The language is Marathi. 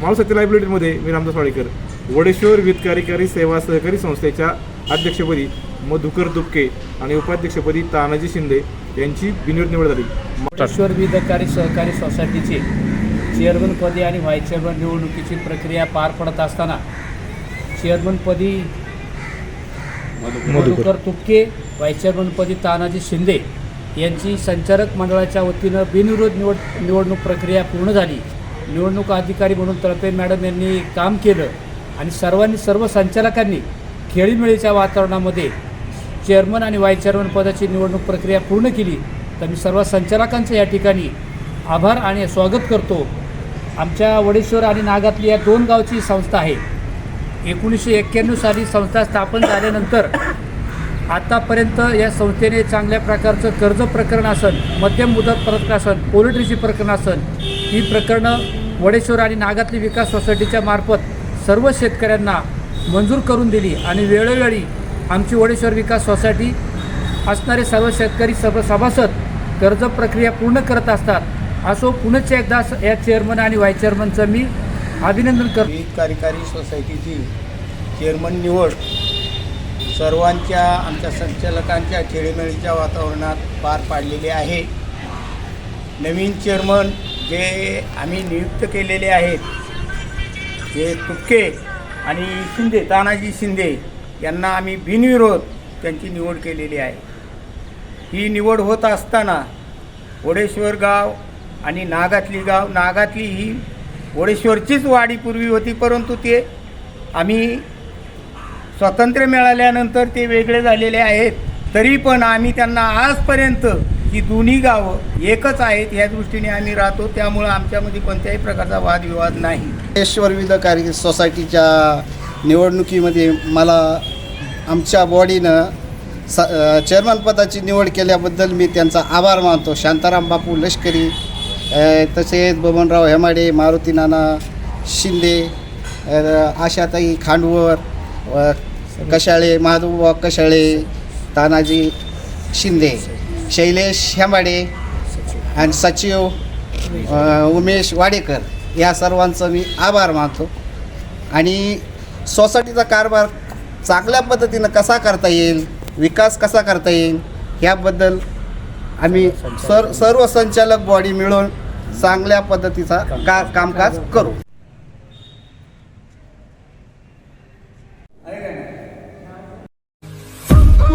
मावळ सत्य लायब्ररीमध्ये मी रामदास वाडेकर वडेश्वर वित्त कार्यकारी सेवा सहकारी संस्थेच्या अध्यक्षपदी मधुकर दुबके आणि उपाध्यक्षपदी तानाजी शिंदे यांची बिनविरोध निवड झाली. ईश्वर विधकारी सहकारी सोसायटीचे चेअरमनपदी आणि व्हाईस चेअरमन निवडणुकीची प्रक्रिया पार पडत असताना चेअरमनपदी मधुकर. तुपके व्हाईस चेअरमनपदी तानाजी शिंदे यांची संचालक मंडळाच्या वतीनं बिनविरोध निवड निवडणूक प्रक्रिया पूर्ण झाली. निवडणूक अधिकारी म्हणून तळपे मॅडम यांनी काम केलं आणि सर्वांनी सर्व संचालकांनी खेळीमेळीच्या वातावरणामध्ये चेअरमन आणि व्हाईस चेअरमन पदाची निवडणूक प्रक्रिया पूर्ण केली. तर मी सर्व संचालकांचं या ठिकाणी आभार आणि स्वागत करतो. आमच्या वडेश्वर आणि नागातली या दोन गावची संस्था आहे. एकोणीसशे एक्क्याण्णव साली संस्था स्थापन झाल्यानंतर आतापर्यंत या संस्थेने चांगल्या प्रकारचं कर्ज प्रकरण असन मध्यम मुदत प्रकरण असन पोल्ट्रीची प्रकरण असन ही प्रकरणं वडेश्वर आणि नागातली विकास सोसायटीच्या मार्फत सर्व शेतकऱ्यांना मंजूर करून दिली आणि वेळोवेळी आमची वडेश्वर विकास सोसायटी असणारे सर्व शेतकरी सर्व सभासद कर्ज प्रक्रिया पूर्ण करत असतात. असो पुनच एकदा या चेअरमन आणि व्हाईस चेअरमनचं मी अभिनंदन करतो. कार्यकारी सोसायटीची चेअरमन निवड सर्वांच्या आमच्या संचालकांच्या खेळीमेळीच्या वातावरणात पार पाडलेली आहे. नवीन चेअरमन जे आम्ही नियुक्त केलेले आहेत जे तुपके आणि शिंदे तानाजी शिंदे यांना आम्ही बिनविरोध त्यांची निवड केलेली आहे. ही निवड होत असताना ओडेश्वर गाव आणि नागातली गाव नागातली ही ओडेश्वरचीच वाडीपूर्वी होती परंतु ते आम्ही स्वातंत्र्य मिळाल्यानंतर ते वेगळे झालेले आहेत. तरी पण आम्ही त्यांना आजपर्यंत ही दोन्ही गावं एकच आहेत या दृष्टीने आम्ही राहतो. त्यामुळं आमच्यामध्ये कोणत्याही प्रकारचा वादविवाद नाही. ईश्वर कार्य सोसायटीच्या निवडणुकीमध्ये मला आमच्या बॉडीनं स चेअरमन निवड केल्याबद्दल मी त्यांचा आभार मानतो. शांताराम बापू लष्करी तसेच बबनराव हेमाडे मारुती नाना शिंदे आशाताई खांडवर कशाळे महादेवबा कशाळे तानाजी शिंदे. शैलेश हेमाडे आणि सचिव उमेश वाडेकर या सर्वांचं मी आभार मानतो. आणि सोसायटीचा कारभार चांगल्या पद्धतीनं कसा करता येईल विकास कसा करता येईल याबद्दल आम्ही सर सर्व संचालक बॉडी मिळून चांगल्या पद्धतीचा का कामकाज करू.